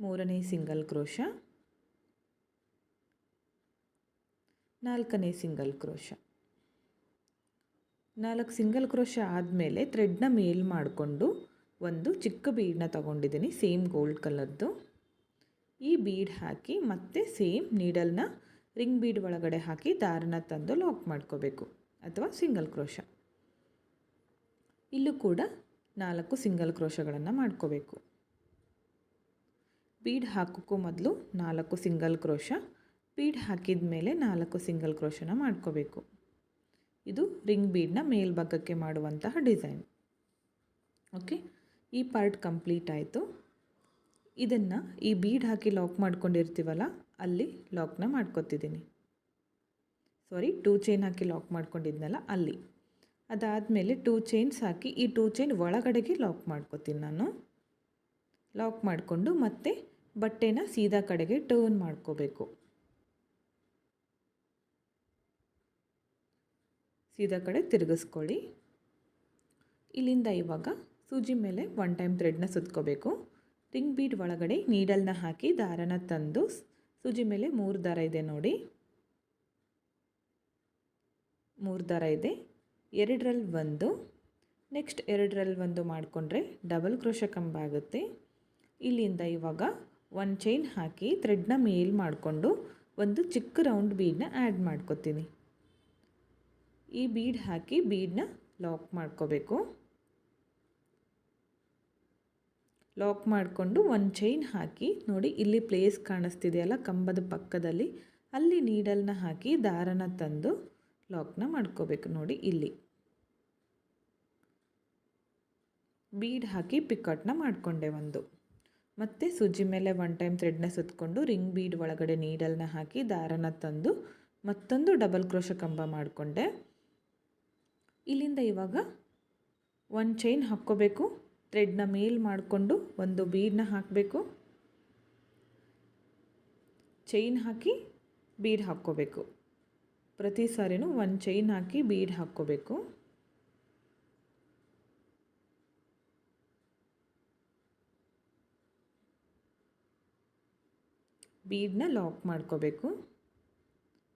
ಮೂರನೇ ಸಿಂಗಲ್ ಕ್ರೋಶ. ನಾಲ್ಕನೇ ಸಿಂಗಲ್ ಕ್ರೋಶ. ನಾಲ್ಕು ಸಿಂಗಲ್ ಕ್ರೋಶ ಆದಮೇಲೆ ಥ್ರೆಡ್ನ ಮೇಲ್ ಮಾಡಿಕೊಂಡು ಒಂದು ಚಿಕ್ಕ ಬೀಡನ್ನ ತಗೊಂಡಿದ್ದೀನಿ, ಸೇಮ್ ಗೋಲ್ಡ್ ಕಲರ್ದು ಈ ಬೀಡ್ ಹಾಕಿ ಮತ್ತೆ ಸೇಮ್ ನೀಡಲ್ನ ರಿಂಗ್ ಬೀಡ್ ಒಳಗಡೆ ಹಾಕಿ ದಾರನ ತಂದು ಲಾಕ್ ಮಾಡ್ಕೋಬೇಕು, ಅಥವಾ ಸಿಂಗಲ್ ಕ್ರೋಶ ಇಲ್ಲೂ ಕೂಡ ನಾಲ್ಕು ಸಿಂಗಲ್ ಕ್ರೋಶಗಳನ್ನು ಮಾಡ್ಕೋಬೇಕು. ಬೀಡ್ ಹಾಕೋಕ್ಕೂ ಮೊದಲು ನಾಲ್ಕು ಸಿಂಗಲ್ ಕ್ರೋಶ ಬೀಡ್ ಹಾಕಿದ ಮೇಲೆ ನಾಲ್ಕು ಸಿಂಗಲ್ ಕ್ರೋಶನ ಮಾಡ್ಕೋಬೇಕು. ಇದು ರಿಂಗ್ ಬೀಡನ್ನ ಮೇಲ್ಭಾಗಕ್ಕೆ ಮಾಡುವಂತಹ ಡಿಸೈನ್ ಓಕೆ ಈ ಪಾರ್ಟ್ ಕಂಪ್ಲೀಟ್ ಆಯಿತು. ಇದನ್ನು ಈ ಬೀಡ್ ಹಾಕಿ ಲಾಕ್ ಮಾಡ್ಕೊಂಡಿರ್ತೀವಲ್ಲ, ಅಲ್ಲಿ ಲಾಕ್ನ ಮಾಡ್ಕೊತಿದ್ದೀನಿ ಸಾರಿ ಟೂ ಚೈನ್ ಹಾಕಿ ಲಾಕ್ ಮಾಡ್ಕೊಂಡಿದ್ನಲ್ಲ ಅಲ್ಲಿ. ಅದಾದಮೇಲೆ ಟೂ ಚೈನ್ಸ್ ಹಾಕಿ ಈ ಟೂ ಚೈನ್ ಒಳಗಡೆಗೆ ಲಾಕ್ ಮಾಡ್ಕೊತೀನಿ ನಾನು. ಲಾಕ್ ಮಾಡಿಕೊಂಡು ಮತ್ತೆ ಬಟ್ಟೆನ ಸೀದಾ ಕಡೆಗೆ ಟರ್ನ್ ಮಾಡ್ಕೋಬೇಕು. ಸೀದಾ ಕಡೆ ತಿರುಗಿಸ್ಕೊಳ್ಳಿ. ಇಲ್ಲಿಂದ ಇವಾಗ ಸೂಜಿ ಮೇಲೆ ಒನ್ ಟೈಮ್ ಥ್ರೆಡ್ನ ಸುತ್ಕೋಬೇಕು. ರಿಂಗ್ ಬೀಡ್ ಒಳಗಡೆ ನೀಡಲ್ನ ಹಾಕಿ ದಾರನ ತಂದು ಸೂಜಿ ಮೇಲೆ ಮೂರು ದಾರ ಇದೆ ನೋಡಿ. ಮೂರು ದಾರ ಇದೆ. ಎರಡರಲ್ಲಿ ಒಂದು. ನೆಕ್ಸ್ಟ್ ಎರಡರಲ್ಲಿ ಒಂದು ಮಾಡಿಕೊಂಡ್ರೆ ಡಬಲ್ ಕ್ರೋಶ ಕಂಬ ಆಗುತ್ತೆ. ಇಲ್ಲಿಂದ ಇವಾಗ ಒಂದು ಚೈನ್ ಹಾಕಿ ಥ್ರೆಡ್ನ ಮೇಲ್ ಮಾಡಿಕೊಂಡು ಒಂದು ಚಿಕ್ಕ ರೌಂಡ್ ಬೀಡನ್ನ ಆ್ಯಡ್ ಮಾಡ್ಕೊತೀನಿ. ಈ ಬೀಡ್ ಹಾಕಿ ಬೀಡನ್ನ ಲಾಕ್ ಮಾಡ್ಕೋಬೇಕು. ಲಾಕ್ ಮಾಡಿಕೊಂಡು ಒಂದು ಚೈನ್ ಹಾಕಿ, ನೋಡಿ ಇಲ್ಲಿ ಪ್ಲೇಸ್ ಕಾಣಿಸ್ತಿದೆಯಲ್ಲ ಕಂಬದ ಪಕ್ಕದಲ್ಲಿ. ಅಲ್ಲಿ ನೀಡಲ್ನ ಹಾಕಿ ದಾರನ ತಂದು ಲಾಕ್ನ ಮಾಡ್ಕೋಬೇಕು, ನೋಡಿ ಇಲ್ಲಿ. ಬೀಡ್ ಹಾಕಿ ಪಿಕಟ್ನ ಮಾಡಿಕೊಂಡೆ ಒಂದು. ಮತ್ತೆ ಸುಜಿ ಮೇಲೆ ಒನ್ ಟೈಮ್ ಥ್ರೆಡ್ನ ಸುತ್ತಕೊಂಡು ರಿಂಗ್ ಬೀಡ್ ಒಳಗಡೆ ನೀಡಲ್ನ ಹಾಕಿ ದಾರನ ತಂದು ಮತ್ತೊಂದು ಡಬಲ್ ಕ್ರೋಶ ಕಂಬ ಮಾಡಿಕೊಂಡೆ. ಇಲ್ಲಿಂದ ಇವಾಗ ಒಂದು ಚೈನ್ ಹಾಕ್ಕೋಬೇಕು. ಥ್ರೆಡ್ನ ಮೇಲ್ ಮಾಡಿಕೊಂಡು ಒಂದು ಬೀಡನ್ನ ಹಾಕಬೇಕು. ಚೈನ್ ಹಾಕಿ ಬೀಡ್ ಹಾಕ್ಕೋಬೇಕು. ಪ್ರತಿ ಸಾರಿನೂ ಒಂದು ಚೈನ್ ಹಾಕಿ ಬೀಡ್ ಹಾಕ್ಕೋಬೇಕು. ಬೀಡನ್ನ ಲಾಕ್ ಮಾಡ್ಕೋಬೇಕು.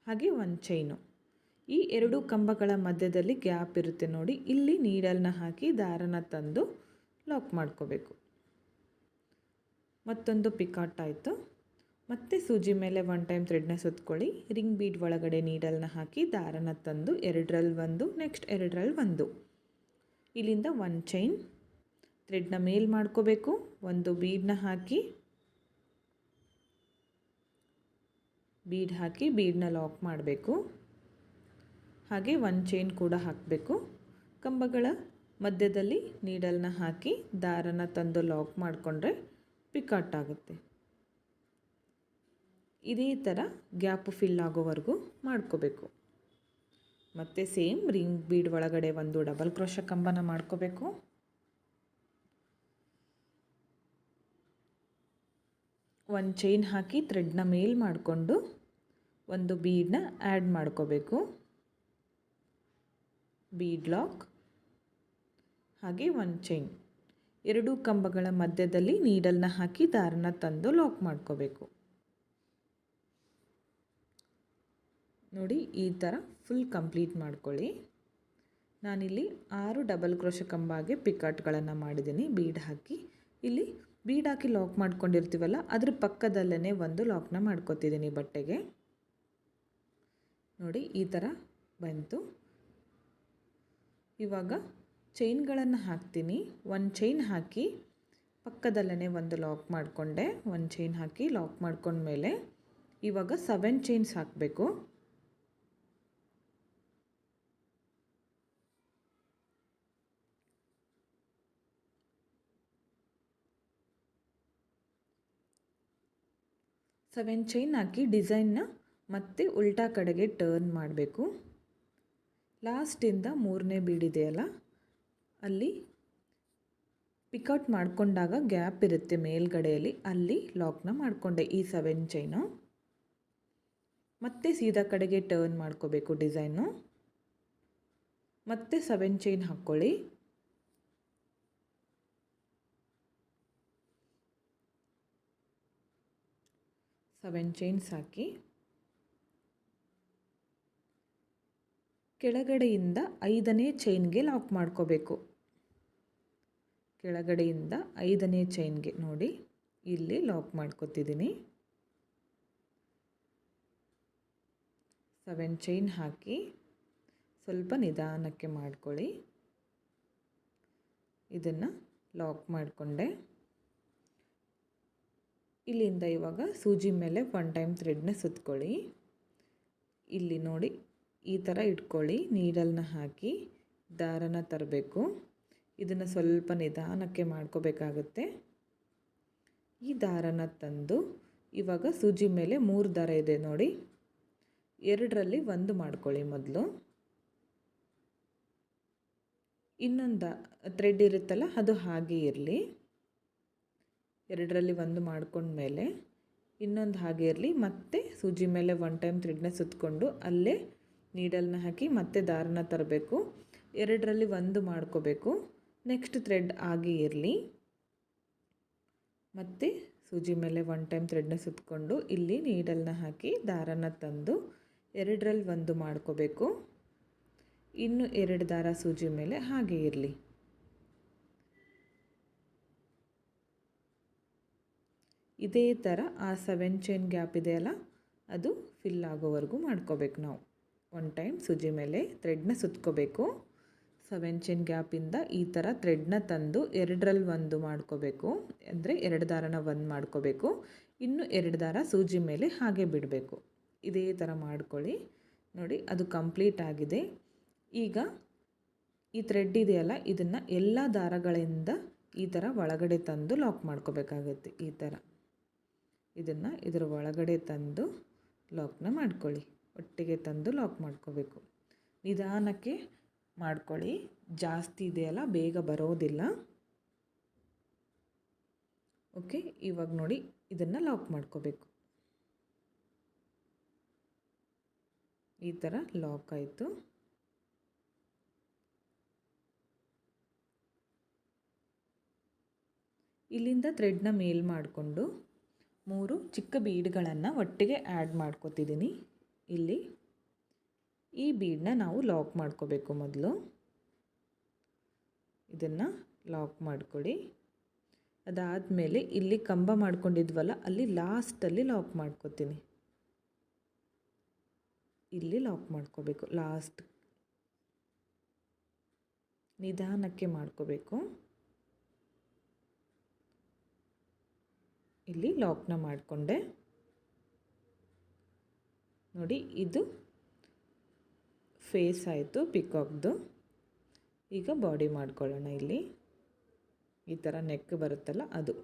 ಹಾಗೆ ಒಂದು ಚೈನು ಈ ಎರಡು ಕಂಬಗಳ ಮಧ್ಯದಲ್ಲಿ ಗ್ಯಾಪ್ ಇರುತ್ತೆ ನೋಡಿ. ಇಲ್ಲಿ ನೀಡಲ್ನ ಹಾಕಿ ದಾರನ ತಂದು ಲಾಕ್ ಮಾಡ್ಕೋಬೇಕು. ಮತ್ತೊಂದು ಪಿಕಾಟ್ ಆಯಿತು. ಮತ್ತೆ ಸೂಜಿ ಮೇಲೆ ಒನ್ ಟೈಮ್ ಥ್ರೆಡ್ನ ಸುತ್ಕೊಳ್ಳಿ. ರಿಂಗ್ ಬೀಡ್ ಒಳಗಡೆ ನೀಡಲ್ನ ಹಾಕಿ ದಾರನ ತಂದು ಎರಡರಲ್ಲಿ ಒಂದು ನೆಕ್ಸ್ಟ್ ಎರಡರಲ್ಲಿ ಒಂದು. ಇಲ್ಲಿಂದ ಒನ್ ಚೈನ್ ಥ್ರೆಡ್ನ ಮೇಲ್ ಮಾಡ್ಕೋಬೇಕು. ಒಂದು ಬೀಡನ್ನ ಹಾಕಿ ಬೀಡ್ ಹಾಕಿ ಬೀಡನ್ನ ಲಾಕ್ ಮಾಡಬೇಕು. ಹಾಗೆ ಒಂದು ಚೈನ್ ಕೂಡ ಹಾಕಬೇಕು. ಕಂಬಗಳ ಮಧ್ಯದಲ್ಲಿ ನೀಡಲ್ನ ಹಾಕಿ ದಾರನ ತಂದು ಲಾಕ್ ಮಾಡಿಕೊಂಡ್ರೆ ಪಿಕಾಟ್ ಆಗುತ್ತೆ. ಇದೇ ಥರ ಗ್ಯಾಪು ಫಿಲ್ ಆಗೋವರೆಗೂ ಮಾಡ್ಕೋಬೇಕು. ಮತ್ತು ಸೇಮ್ ರಿಂಗ್ ಬೀಡ್ ಒಳಗಡೆ ಒಂದು ಡಬಲ್ ಕ್ರೋಶ ಕಂಬನ ಮಾಡ್ಕೋಬೇಕು. ಒಂದು ಚೈನ್ ಹಾಕಿ ಥ್ರೆಡ್ನ ಮೇಲ್ ಮಾಡಿಕೊಂಡು ಒಂದು ಬೀಡನ್ನ ಆ್ಯಡ್ ಮಾಡ್ಕೋಬೇಕು. ಬೀಡ್ ಲಾಕ್ ಹಾಗೆ ಒಂದು ಚೈನ್ ಎರಡೂ ಕಂಬಗಳ ಮಧ್ಯದಲ್ಲಿ ನೀಡಲ್ನ ಹಾಕಿ ದಾರನ ತಂದು ಲಾಕ್ ಮಾಡ್ಕೋಬೇಕು. ನೋಡಿ, ಈ ಥರ ಫುಲ್ ಕಂಪ್ಲೀಟ್ ಮಾಡ್ಕೊಳ್ಳಿ. ನಾನಿಲ್ಲಿ ಆರು ಡಬಲ್ ಕ್ರೋಶ ಕಂಬಾಗೆ ಪಿಕಾಟ್ಗಳನ್ನು ಮಾಡಿದ್ದೀನಿ, ಬೀಡ್ ಹಾಕಿ. ಇಲ್ಲಿ ಬೀಡ್ ಹಾಕಿ ಲಾಕ್ ಮಾಡ್ಕೊಂಡಿರ್ತೀವಲ್ಲ, ಅದ್ರ ಪಕ್ಕದಲ್ಲೇ ಒಂದು ಲಾಕ್ನ ಮಾಡ್ಕೊತಿದ್ದೀನಿ ಬಟ್ಟೆಗೆ. ನೋಡಿ, ಈ ಥರ ಬಂತು. ಇವಾಗ ಚೈನ್ಗಳನ್ನು ಹಾಕ್ತೀನಿ. ಒಂದು ಚೈನ್ ಹಾಕಿ ಪಕ್ಕದಲ್ಲೇ ಒಂದು ಲಾಕ್ ಮಾಡಿಕೊಂಡೆ. ಒಂದು ಚೈನ್ ಹಾಕಿ ಲಾಕ್ ಮಾಡ್ಕೊಂಡ್ಮೇಲೆ ಇವಾಗ ಸೆವೆನ್ ಚೈನ್ಸ್ ಹಾಕಬೇಕು. ಸೆವೆನ್ ಚೈನ್ ಹಾಕಿ ಡಿಸೈನ್ನ ಮತ್ತೆ ಉಲ್ಟಾ ಕಡೆಗೆ ಟರ್ನ್ ಮಾಡಬೇಕು. ಲಾಸ್ಟಿಂದ ಮೂರನೇ ಬೀಡಿದೆಯಲ್ಲ ಅಲ್ಲಿ ಪಿಕೌಟ್ ಮಾಡಿಕೊಂಡಾಗ ಗ್ಯಾಪ್ ಇರುತ್ತೆ ಮೇಲ್ಗಡೆಯಲ್ಲಿ. ಅಲ್ಲಿ ಲಾಕ್ನ ಮಾಡಿಕೊಂಡೆ ಈ ಸೆವೆನ್ ಚೈನು. ಮತ್ತೆ ಸೀದಾ ಕಡೆಗೆ ಟರ್ನ್ ಮಾಡ್ಕೋಬೇಕು ಡಿಸೈನು. ಮತ್ತೆ ಸೆವೆನ್ ಚೈನ್ ಹಾಕ್ಕೊಳ್ಳಿ. ಸೆವೆನ್ ಚೈನ್ಸ್ ಹಾಕಿ. ಕೆಳಗಡೆಯಿಂದ ಐದನೇ ಚೈನ್ಗೆ ಲಾಕ್ ಮಾಡ್ಕೋಬೇಕು. ಕೆಳಗಡೆಯಿಂದ ಐದನೇ ಚೈನ್ಗೆ ನೋಡಿ, ಇಲ್ಲಿ ಲಾಕ್ ಮಾಡ್ಕೋತಿದ್ದೀನಿ. ಸೆವೆನ್ ಚೈನ್ ಹಾಕಿ ಸ್ವಲ್ಪ ನಿಧಾನಕ್ಕೆ ಮಾಡ್ಕೊಳ್ಳಿ. ಇದನ್ನು ಲಾಕ್ ಮಾಡಿಕೊಂಡೆ. ಇಲ್ಲಿಂದ ಇವಾಗ ಸೂಜಿ ಮೇಲೆ ಒನ್ ಟೈಮ್ ಥ್ರೆಡ್ನ ಸುತ್ಕೊಳ್ಳಿ. ಇಲ್ಲಿ ನೋಡಿ ಈ ಥರ ಇಟ್ಕೊಳ್ಳಿ. ನೀಡಲ್ನ ಹಾಕಿ ದಾರನ ತರಬೇಕು. ಇದನ್ನು ಸ್ವಲ್ಪ ನಿಧಾನಕ್ಕೆ ಮಾಡ್ಕೋಬೇಕಾಗುತ್ತೆ. ಈ ದಾರನ ತಂದು ಇವಾಗ ಸೂಜಿ ಮೇಲೆ ಮೂರು ದಾರ ಇದೆ ನೋಡಿ. ಎರಡರಲ್ಲಿ ಒಂದು ಮಾಡ್ಕೊಳ್ಳಿ ಮೊದಲು. ಇನ್ನೊಂದು ಥ್ರೆಡ್ ಇರುತ್ತಲ್ಲ ಅದು ಹಾಗೆ ಇರಲಿ. ಎರಡರಲ್ಲಿ ಒಂದು ಮಾಡ್ಕೊಂಡ್ಮೇಲೆ ಇನ್ನೊಂದು ಹಾಗೆ ಇರಲಿ. ಮತ್ತೆ ಸೂಜಿ ಮೇಲೆ ಒನ್ ಟೈಮ್ ಥ್ರೆಡ್ನ ಸುತ್ತಕೊಂಡು ಅಲ್ಲೇ ನೀಡಲ್ನ ಹಾಕಿ ಮತ್ತೆ ದಾರನ ತರಬೇಕು. ಎರಡರಲ್ಲಿ ಒಂದು ಮಾಡ್ಕೋಬೇಕು. ನೆಕ್ಸ್ಟ್ ಥ್ರೆಡ್ ಆಗಿ ಇರಲಿ. ಮತ್ತು ಸೂಜಿ ಮೇಲೆ ಒನ್ ಟೈಮ್ ಥ್ರೆಡ್ನ ಸುತ್ತಕೊಂಡು ಇಲ್ಲಿ ನೀಡಲ್ನ ಹಾಕಿ ದಾರನ ತಂದು ಎರಡರಲ್ಲಿ ಒಂದು ಮಾಡ್ಕೋಬೇಕು. ಇನ್ನು ಎರಡು ದಾರ ಸೂಜಿ ಮೇಲೆ ಹಾಗೆ ಇರಲಿ. ಇದೇ ಥರ ಆ ಸೆವೆನ್ ಚೈನ್ ಗ್ಯಾಪ್ ಇದೆಯಲ್ಲ ಅದು ಫಿಲ್ ಆಗೋವರೆಗೂ ಮಾಡ್ಕೋಬೇಕು ನಾವು. ಒನ್ ಟೈಮ್ ಸುಜಿ ಮೇಲೆ ಥ್ರೆಡ್ನ ಸುತ್ಕೋಬೇಕು. ಸೆವೆನ್ ಚೈನ್ ಗ್ಯಾಪಿಂದ ಈ ಥರ ಥ್ರೆಡ್ನ ತಂದು ಎರಡರಲ್ಲಿ ಒಂದು ಮಾಡ್ಕೋಬೇಕು. ಅಂದರೆ ಎರಡು ದಾರನ ಒಂದು ಮಾಡ್ಕೋಬೇಕು. ಇನ್ನು ಎರಡು ದಾರ ಸೂಜಿ ಮೇಲೆ ಹಾಗೆ ಬಿಡಬೇಕು. ಇದೇ ಥರ ಮಾಡ್ಕೊಳ್ಳಿ. ನೋಡಿ, ಅದು ಕಂಪ್ಲೀಟ್ ಆಗಿದೆ. ಈಗ ಈ ಥ್ರೆಡ್ ಇದೆಯಲ್ಲ, ಇದನ್ನು ಎಲ್ಲ ದಾರಗಳಿಂದ ಈ ಥರ ಒಳಗಡೆ ತಂದು ಲಾಕ್ ಮಾಡ್ಕೋಬೇಕಾಗುತ್ತೆ ಈ ಥರ ಇದನ್ನು ಇದರ ಒಳಗಡೆ ತಂದು ಲಾಕ್ನ ಮಾಡ್ಕೊಳ್ಳಿ. ಒಟ್ಟಿಗೆ ತಂದು ಲಾಕ್ ಮಾಡ್ಕೋಬೇಕು. ನಿಧಾನಕ್ಕೆ ಮಾಡ್ಕೊಳ್ಳಿ. ಜಾಸ್ತಿ ಇದೆಯಲ್ಲ ಬೇಗ ಬರೋದಿಲ್ಲ. ಓಕೆ ಇವಾಗ ನೋಡಿ ಇದನ್ನು ಲಾಕ್ ಮಾಡ್ಕೋಬೇಕು. ಈ ಥರ ಲಾಕ್ ಆಯಿತು. ಇಲ್ಲಿಂದ ಥ್ರೆಡ್ನ ಮೇಲ್ ಮಾಡಿಕೊಂಡು ಮೂರು ಚಿಕ್ಕ ಬೀಡ್ಗಳನ್ನು ಒಟ್ಟಿಗೆ ಆ್ಯಡ್ ಮಾಡ್ಕೋತಿದ್ದೀನಿ ಇಲ್ಲಿ ಈ ಬೀಡನ್ನ ನಾವು ಲಾಕ್ ಮಾಡ್ಕೋಬೇಕು ಮೊದಲು. ಇದನ್ನು ಲಾಕ್ ಮಾಡಿಕೊಡಿ. ಅದಾದಮೇಲೆ ಇಲ್ಲಿ ಕಂಬ ಮಾಡ್ಕೊಂಡಿದ್ವಲ್ಲ, ಅಲ್ಲಿ ಲಾಸ್ಟಲ್ಲಿ ಲಾಕ್ ಮಾಡ್ಕೋತೀನಿ. ಇಲ್ಲಿ ಲಾಕ್ ಮಾಡ್ಕೋಬೇಕು ಲಾಸ್ಟ್ ನಿಧಾನಕ್ಕೆ ಮಾಡ್ಕೋಬೇಕು. ಇಲ್ಲಿ ಲಾಕ್ನ ಮಾಡಿಕೊಂಡೆ. ನೋಡಿ, ಇದು ಫೇಸ್ ಆಯಿತು ಪಿಕಾಕ್ದು ಈಗ ಬಾಡಿ ಮಾಡ್ಕೊಳ್ಳೋಣ ಇಲ್ಲಿ. ಈ ಥರ ನೆಕ್ ಬರುತ್ತಲ್ಲ ಅದು.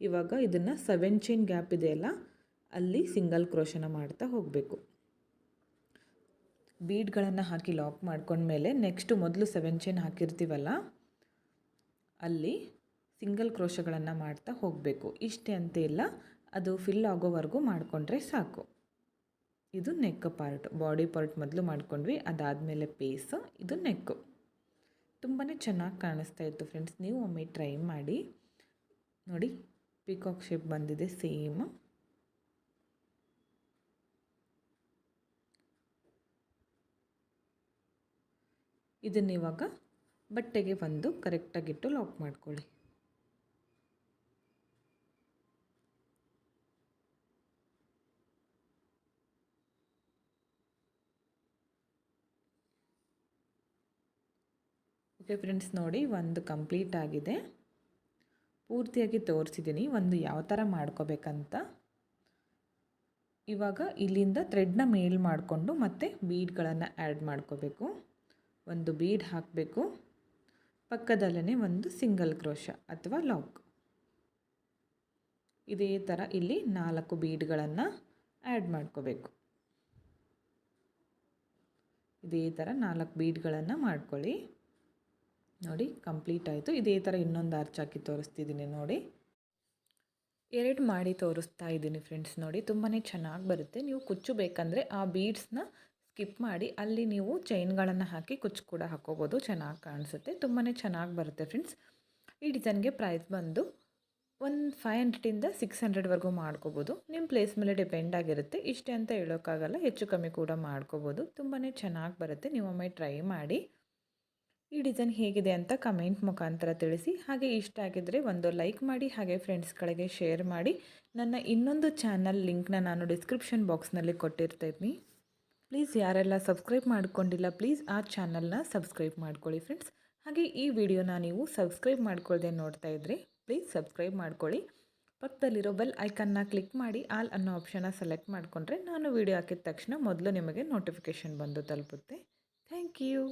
ಇವಾಗ ಇದನ್ನು ಸೆವೆನ್ ಚೈನ್ ಗ್ಯಾಪ್ ಇದೆಯಲ್ಲ ಅಲ್ಲಿ ಸಿಂಗಲ್ ಕ್ರೋಶನ ಮಾಡ್ತಾ ಹೋಗಬೇಕು. ಬೀಡ್ಗಳನ್ನು ಹಾಕಿ ಲಾಕ್ ಮಾಡ್ಕೊಂಡ್ಮೇಲೆ ನೆಕ್ಸ್ಟು ಮೊದಲು ಸೆವೆನ್ ಚೈನ್ ಹಾಕಿರ್ತೀವಲ್ಲ, ಅಲ್ಲಿ ಸಿಂಗಲ್ ಕ್ರೋಶಗಳನ್ನು ಮಾಡ್ತಾ ಹೋಗಬೇಕು. ಇಷ್ಟೇ ಅಂತ ಇಲ್ಲ, ಅದು ಫಿಲ್ ಆಗೋವರೆಗೂ ಮಾಡಿಕೊಂಡ್ರೆ ಸಾಕು. ಇದು ನೆಕ್ ಪಾರ್ಟ್. ಬಾಡಿ ಪಾರ್ಟ್ ಮೊದಲು ಮಾಡ್ಕೊಂಡ್ವಿ, ಅದಾದಮೇಲೆ ಪೇಸ್, ಇದು ನೆಕ್ಕು. ತುಂಬಾ ಚೆನ್ನಾಗಿ ಕಾಣಿಸ್ತಾ ಇತ್ತು ಫ್ರೆಂಡ್ಸ್, ನೀವು ಒಮ್ಮೆ ಟ್ರೈ ಮಾಡಿ. ನೋಡಿ, ಪಿಕಾಕ್ ಶೇಪ್ ಬಂದಿದೆ, ಸೇಮ್. ಇದನ್ನಿವಾಗ ಬಟ್ಟೆಗೆ ಒಂದು ಕರೆಕ್ಟಾಗಿಟ್ಟು ಲಾಕ್ ಮಾಡ್ಕೊಳ್ಳಿ. ಫ್ರೆಂಡ್ಸ್ ನೋಡಿ ಒಂದು ಕಂಪ್ಲೀಟ್ ಆಗಿದೆ. ಪೂರ್ತಿಯಾಗಿ ತೋರಿಸಿದ್ದೀನಿ ಒಂದು ಯಾವ ಥರ ಮಾಡ್ಕೋಬೇಕಂತ. ಇವಾಗ ಇಲ್ಲಿಂದ ಥ್ರೆಡ್ನ ಮೇಲ್ ಮಾಡಿಕೊಂಡು ಮತ್ತೆ ಬೀಡ್ಗಳನ್ನು ಆ್ಯಡ್ ಮಾಡ್ಕೋಬೇಕು. ಒಂದು ಬೀಡ್ ಹಾಕಬೇಕು. ಪಕ್ಕದಲ್ಲೇ ಒಂದು ಸಿಂಗಲ್ ಕ್ರೋಶ ಅಥವಾ ಲಾಕ್ ಇದೇ ಥರ ಇಲ್ಲಿ ನಾಲ್ಕು ಬೀಡ್ಗಳನ್ನು ಆ್ಯಡ್ ಮಾಡ್ಕೋಬೇಕು. ಇದೇ ಥರ ನಾಲ್ಕು ಬೀಡ್ಗಳನ್ನು ಮಾಡ್ಕೊಳ್ಳಿ. ನೋಡಿ ಕಂಪ್ಲೀಟ್ ಆಯಿತು. ಇದೇ ಥರ ಇನ್ನೊಂದು ಆರ್ಚ್ ಹಾಕಿ ತೋರಿಸ್ತಿದ್ದೀನಿ ನೋಡಿ. ಎರಡು ಮಾಡಿ ತೋರಿಸ್ತಾ ಇದ್ದೀನಿ ಫ್ರೆಂಡ್ಸ್ ನೋಡಿ. ತುಂಬಾ ಚೆನ್ನಾಗಿ ಬರುತ್ತೆ. ನೀವು ಕುಚ್ಚು ಬೇಕಂದರೆ ಆ ಬೀಡ್ಸ್ನ ಸ್ಕಿಪ್ ಮಾಡಿ, ಅಲ್ಲಿ ನೀವು ಚೈನ್ಗಳನ್ನು ಹಾಕಿ ಕುಚ್ಚು ಕೂಡ ಹಾಕೋಬೋದು. ಚೆನ್ನಾಗಿ ಕಾಣಿಸುತ್ತೆ. ತುಂಬಾ ಚೆನ್ನಾಗಿ ಬರುತ್ತೆ ಫ್ರೆಂಡ್ಸ್ ಈ ಡಿಸೈನ್ಗೆ ಪ್ರೈಸ್ ಬಂದು ಒಂದು ಫೈವ್ ಹಂಡ್ರೆಡಿಂದ ಸಿಕ್ಸ್ ಹಂಡ್ರೆಡ್ವರೆಗೂ ಮಾಡ್ಕೋಬೋದು. ನಿಮ್ಮ ಪ್ಲೇಸ್ ಮೇಲೆ ಡಿಪೆಂಡ್ ಆಗಿರುತ್ತೆ. ಇಷ್ಟೇ ಅಂತ ಹೇಳೋಕ್ಕಾಗಲ್ಲ. ಹೆಚ್ಚು ಕಮ್ಮಿ ಕೂಡ ಮಾಡ್ಕೋಬೋದು. ತುಂಬಾ ಚೆನ್ನಾಗಿ ಬರುತ್ತೆ. ನೀವೊಮ್ಮೆ ಟ್ರೈ ಮಾಡಿ. ಈ ಡಿಸೈನ್ ಹೇಗಿದೆ ಅಂತ ಕಮೆಂಟ್ ಮುಖಾಂತರ ತಿಳಿಸಿ. ಹಾಗೆ ಇಷ್ಟ ಆಗಿದ್ದರೆ ಒಂದು ಲೈಕ್ ಮಾಡಿ, ಹಾಗೆ ಫ್ರೆಂಡ್ಸ್ಗಳಿಗೆ ಶೇರ್ ಮಾಡಿ. ನನ್ನ ಇನ್ನೊಂದು ಚಾನಲ್ ಲಿಂಕ್ನ ನಾನು ಡಿಸ್ಕ್ರಿಪ್ಷನ್ ಬಾಕ್ಸ್ನಲ್ಲಿ ಕೊಟ್ಟಿರ್ತೀನಿ. ಪ್ಲೀಸ್ ಯಾರೆಲ್ಲ ಸಬ್ಸ್ಕ್ರೈಬ್ ಮಾಡ್ಕೊಂಡಿಲ್ಲ ಪ್ಲೀಸ್ ಆ ಚಾನಲ್ನ ಸಬ್ಸ್ಕ್ರೈಬ್ ಮಾಡ್ಕೊಳ್ಳಿ ಫ್ರೆಂಡ್ಸ್ ಹಾಗೆ ಈ ವಿಡಿಯೋನ ನೀವು ಸಬ್ಸ್ಕ್ರೈಬ್ ಮಾಡ್ಕೊಳ್ಳದೆ ನೋಡ್ತಾ ಇದ್ದರೆ ಪ್ಲೀಸ್ ಸಬ್ಸ್ಕ್ರೈಬ್ ಮಾಡ್ಕೊಳ್ಳಿ. ಪಕ್ಕದಲ್ಲಿರೋ ಬೆಲ್ ಐಕನ್ನ ಕ್ಲಿಕ್ ಮಾಡಿ ಆಲ್ ಅನ್ನೋ ಆಪ್ಷನ್ನ ಸೆಲೆಕ್ಟ್ ಮಾಡಿಕೊಂಡ್ರೆ ನಾನು ವಿಡಿಯೋ ಹಾಕಿದ ತಕ್ಷಣ ಮೊದಲು ನಿಮಗೆ ನೋಟಿಫಿಕೇಶನ್ ಬಂದು ತಲುಪುತ್ತೆ. Thank you